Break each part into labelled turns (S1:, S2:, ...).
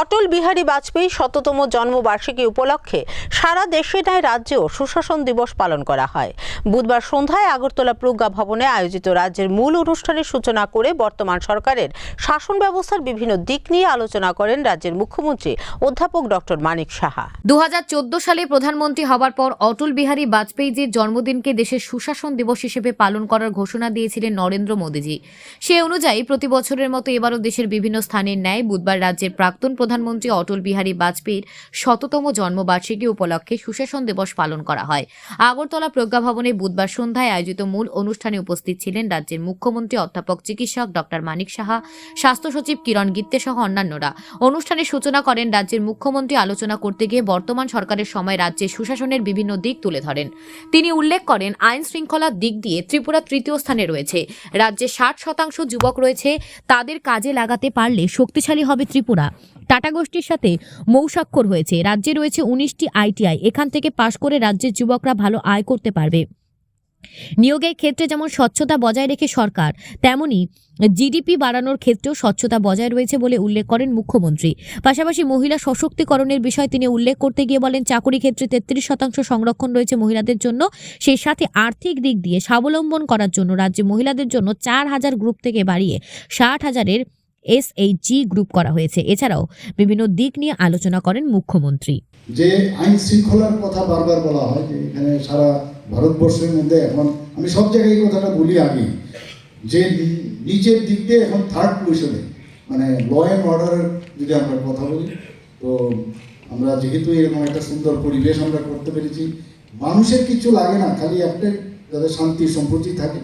S1: অটল বিহারী বাজপেয়ী শততম জন্মবার্ষিকী উপলক্ষে সারা দেশে নয় রাজ্যেও সুশাসন দিবস পালন করা হয়। বুধবার সন্ধ্যায় আগরতলা প্রজ্ঞা ভবনে আয়োজিত রাজ্যের মূল অনুষ্ঠানের সূচনা করে বর্তমান সরকারের শাসন ব্যবস্থার বিভিন্ন দিক নিয়ে আলোচনা করেন রাজ্যের মুখ্যমন্ত্রী অধ্যাপক ডক্টর মানিক সাহা।
S2: দু হাজার চোদ্দ সালে প্রধানমন্ত্রী হবার পর অটল বিহারী বাজপেয়ীজির জন্মদিনকে দেশের সুশাসন দিবস হিসেবে পালন করার ঘোষণা দিয়েছিলেন নরেন্দ্র মোদীজি। সে অনুযায়ী প্রতি বছরের মতো এবারও দেশের বিভিন্ন স্থানের ন্যায় বুধবার রাজ্যের প্রাক্তন প্রধানমন্ত্রী অটল বিহারী বাজপেয়ীর শততম জন্মবার্ষিকী উপলক্ষে সুশাসন দিবস পালন করা হয়। আগরতলা প্রজ্ঞা ভবনে বুধবার সন্ধ্যায় আয়োজিত মূল অনুষ্ঠানে উপস্থিত ছিলেন রাজ্যের মুখ্যমন্ত্রী অধ্যাপক চিকিৎসক ডক্টর মানিক সাহা, স্বাস্থ্য সচিব কিরণ গিত্তে সহ অন্যান্যরা। অনুষ্ঠানের সূচনা করেন রাজ্যের মুখ্যমন্ত্রী আলোচনা করতে গিয়ে বর্তমান সরকারের সময় রাজ্যে সুশাসনের বিভিন্ন দিক তুলে ধরেন। তিনি উল্লেখ করেন, আইন শৃঙ্খলার দিক দিয়ে ত্রিপুরা তৃতীয় স্থানে রয়েছে। রাজ্যে ষাট শতাংশ যুবক রয়েছে, তাদের কাজে লাগাতে পারলে শক্তিশালী হবে ত্রিপুরা। টাটা গোষ্ঠীর সাথে মৌস্বাক্ষর হয়েছে। রাজ্যে রয়েছে উনিশটি আইটিআই, এখান থেকে পাশ করে রাজ্যের যুবকরা ভালো আয় করতে পারবে। নিয়োগের ক্ষেত্রে যেমন স্বচ্ছতা বজায় রেখে সরকার, তেমনি জিডিপি বাড়ানোর ক্ষেত্রেও স্বচ্ছতা বজায় রয়েছে বলে উল্লেখ করেন মুখ্যমন্ত্রী। পাশাপাশি মহিলা সশক্তিকরণের বিষয় তিনি উল্লেখ করতে গিয়ে বলেন, চাকরি ক্ষেত্রে তেত্রিশ শতাংশ সংরক্ষণ রয়েছে মহিলাদের জন্য, সেই সাথে আর্থিক দিক দিয়ে স্বাবলম্বন করার জন্য রাজ্যে মহিলাদের জন্য চার হাজার গ্রুপ থেকে বাড়িয়ে ষাট হাজারের এসএইচজি গ্রুপ করা হয়েছে। এছাড়াও বিভিন্ন দিক নিয়ে আলোচনা করেন মুখ্যমন্ত্রী।
S3: যে আইন শৃঙ্খলার কথা বারবার বলা হয় যে এখানে সারা ভারতবর্ষের মধ্যে এখন, আমি সব জায়গায় এই কথাটা বলি আগে যে নিচের দিক দিয়ে এখন থার্ড পজিশনে মানে ল অ্যান্ড অর্ডারের যদি আমরা কথা বলি, তো আমরা যেহেতু এরকম একটা সুন্দর পরিবেশ আমরা করতে পেরেছি, মানুষের কিছু লাগে না, খালি একটাই যাদের শান্তি সম্প্রতি থাকে।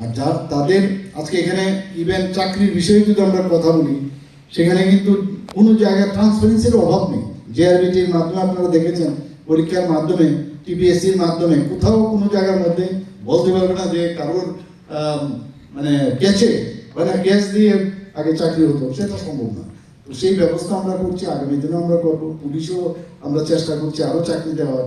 S3: আর যা, তাদের আজকে এখানে ইভেন চাকরির বিষয়ে যদি আমরা কথা বলি, সেখানে কিন্তু কোনো জায়গায় ট্রান্সপারেন্সির অভাব নেই। জেআরবিটির মাধ্যমে আপনারা দেখেছেন, পরীক্ষার মাধ্যমে টিপিএসসির মাধ্যমে কোথাও কোনো জায়গার মধ্যে বলতে পারবে না যে কারোর মানে গেছে মানে গ্যাস দিয়ে আগে চাকরি হতো, সেটা সম্ভব না। তো সেই ব্যবস্থা আমরা করছি, আগামী দিনে আমরা করব, পুলিশও আমরা চেষ্টা করছি আরও চাকরি দেওয়ার।